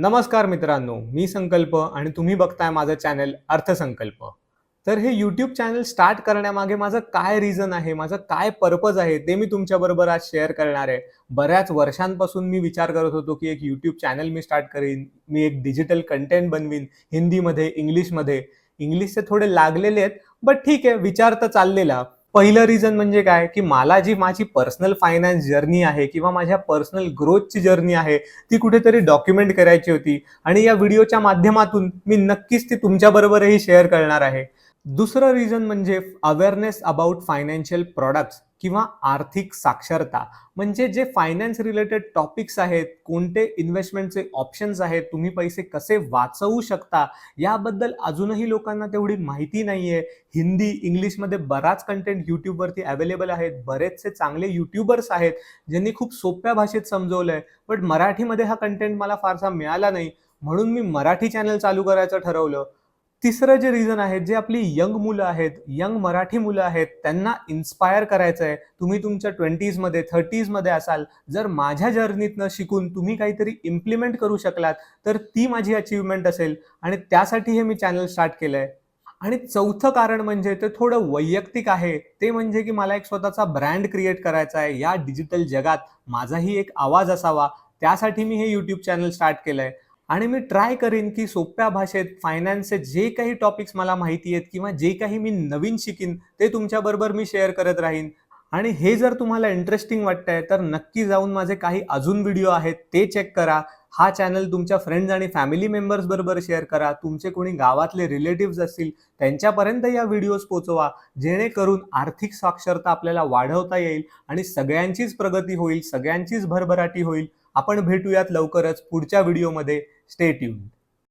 नमस्कार मित्रांनो मी संकल्प आणि तुम्ही बघताय माझं चॅनल अर्थसंकल्प. तर हे यूट्यूब चॅनल स्टार्ट करण्यामागे माझं काय रिझन आहे माझं काय पर्पज आहे ते मी तुमच्याबरोबर आज शेअर करणार आहे. बऱ्याच वर्षांपासून मी विचार करत होतो की एक यूट्यूब चॅनल मी स्टार्ट करीन मी एक डिजिटल कंटेंट बनवीन हिंदीमध्ये इंग्लिशमध्ये इंग्लिशचे थोडे लागलेले आहेत बट ठीक आहे विचार तर चाललेला. पहिलं रिझन म्हणजे काय? की मला जी माझी पर्सनल फायनान्स जर्नी आहे किंवा माझ्या पर्सनल ग्रोथची जर्नी आहे ती कुठेतरी डॉक्युमेंट करायची होती. आणि या व्हिडिओच्या माध्यमातून मी नक्कीच ती तुमच्याबरोबरही शेअर करणार आहे. दुसरं रिझन म्हणजे अवेअरनेस अबाउट फायनान्शियल प्रॉडक्ट्स किंवा आर्थिक साक्षरता. म्हणजे जे फायनान्स रिलेटेड टॉपिक्स आहेत कोणते इन्व्हेस्टमेंटचे ऑप्शन्स आहेत तुम्ही पैसे कसे वाचवू शकता याबद्दल अजूनही लोकांना तेवढी माहिती नाही आहे हिंदी इंग्लिशमध्ये बराच कंटेंट यूट्यूबवरती अवेलेबल आहेत. बरेचसे चांगले यूट्यूबर्स आहेत ज्यांनी खूप सोप्या भाषेत समजवलंय बट मराठीमध्ये हा कंटेंट मला फारसा मिळाला नाही. म्हणून मी मराठी चॅनल चालू करायचं ठरवलं. तिसरं जे रिझन आहे जे आपली यंग मुलं आहेत यंग मराठी मुलं आहेत त्यांना इन्स्पायर करायचं आहे तुम्ही तुमच्या ट्वेंटीजमध्ये थर्टीजमध्ये असाल जर माझ्या जर्नीतनं शिकून तुम्ही काहीतरी इम्प्लिमेंट करू शकलात तर ती माझी अचीवमेंट असेल. आणि त्यासाठी हे मी चॅनल स्टार्ट केलं आहे आणि चौथं कारण म्हणजे ते थोडं वैयक्तिक आहे. ते म्हणजे की मला एक स्वतःचा ब्रँड क्रिएट करायचा आहे. या डिजिटल जगात माझाही एक आवाज असावा. त्यासाठी मी हे यूट्यूब चॅनल स्टार्ट केलं आहे आणि मी ट्राय करेन की सोप्या भाषेत फायनान्सचे जे काही टॉपिक्स मला माहिती आहेत किंवा जे काही मी नवीन शिकीन ते तुमच्याबरोबर मी शेअर करत राहीन. आणि हे जर तुम्हाला इंटरेस्टिंग वाटतंय तर नक्की जाऊन माझे काही अजून व्हिडिओ आहेत ते चेक करा. हा चॅनल तुमच्या फ्रेंड्स आणि फॅमिली मेंबर्स बरोबर शेअर करा. तुमचे कोणी गावातले रिलेटिव्ह असतील त्यांच्यापर्यंत या व्हिडिओज पोचवा. जेणेकरून आर्थिक साक्षरता आपल्याला वाढवता येईल आणि सगळ्यांचीच प्रगती होईल सगळ्यांचीच भरभराटी होईल. आपण भेटूयात लवकरच पुढच्या व्हिडिओमध्ये. Stay tune